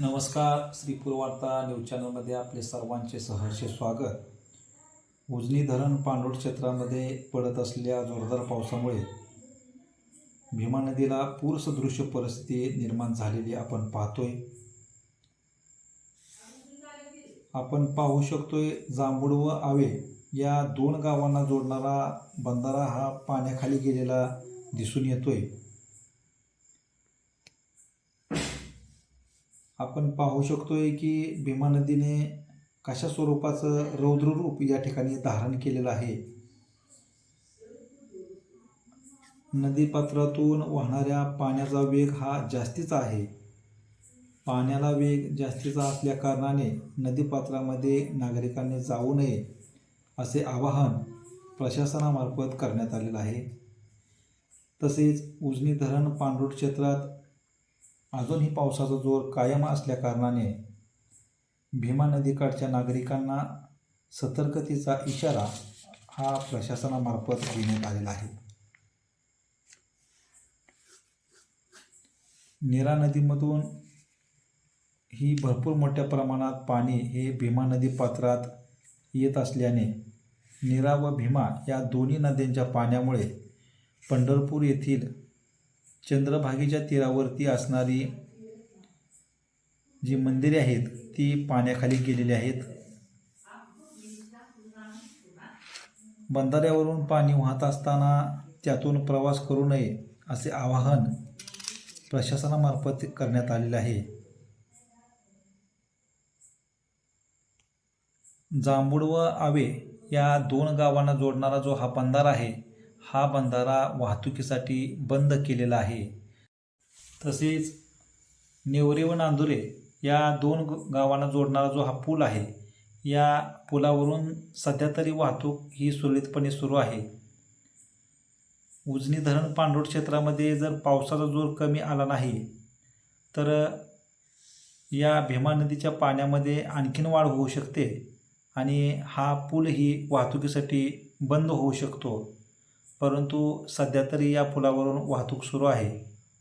नमस्कार श्री पूर्वार्ता न्यूज चॅनलमध्ये आपले सर्वांचे सहर्ष स्वागत. उजनी धरण पाणलोट क्षेत्रामध्ये पडत असलेल्या जोरदार पावसामुळे भीमा नदीला पूरसदृश्य परिस्थिती निर्माण झालेली आपण पाहतोय. आपण पाहू शकतोय जांभूळ व आवे या दोन गावांना जोडणारा बंधारा हा पाण्याखाली गेलेला दिसून येतोय. आपण पाहू शकतोय की भीमा नदीने कशा स्वरूपाचं रौद्र रूप या ठिकाणी धारण केलेलं आहे? नदीपात्रातून वाहणाऱ्या पाण्याचा वेग हा जास्तीचा आहे. पाण्याला वेग जास्तीचा असल्या कारणाने नदीपात्रामध्ये नागरिकांनी जाऊ नये असे आवाहन प्रशासनामार्फत करण्यात आलेलं आहे. तसेच उजनी धरण पाणलोट क्षेत्रात अजूनही पावसाचा जोर कायम असल्याकारणाने भीमा नदीकाठच्या नागरिकांना सतर्कतेचा इशारा हा प्रशासनामार्फत देण्यात आलेला आहे. नीरा नदीमधून ही भरपूर मोठ्या प्रमाणात पाणी हे भीमा नदी पात्रात येत असल्याने नीरा व भीमा या दोन्ही नद्यांच्या पाण्यामुळे पंढरपूर येथील चंद्रभागेच्या तीरावरती असणारी जी मंदिरे आहेत ती पाण्याखाली गेलेली आहेत. बंधाऱ्यावरून पाणी वाहत असताना त्यातून प्रवास करू नये असे आवाहन प्रशासनामार्फत करण्यात आलेले आहे. जांभूड व आवे या दोन गावांना जोडणारा जो हा बंधारा आहे हा बंधारा वाहतुकीसाठी बंद केलेला आहे. तसेच नेवरे व नांदुरे या दोन गावांना जोडणारा जो हा पूल आहे या पुलावरून सध्या तरी वाहतूक ही सुरळीतपणे सुरू आहे. उजनी धरण पाणलोट क्षेत्रामध्ये जर पावसाचा जोर कमी आला नाही तर या भीमा नदीच्या पाण्यामध्ये आणखीन वाढ होऊ शकते आणि हा पूलही वाहतुकीसाठी बंद होऊ शकतो. परंतु सध्या तरी या पुलावरून वाहतूक सुरू आहे.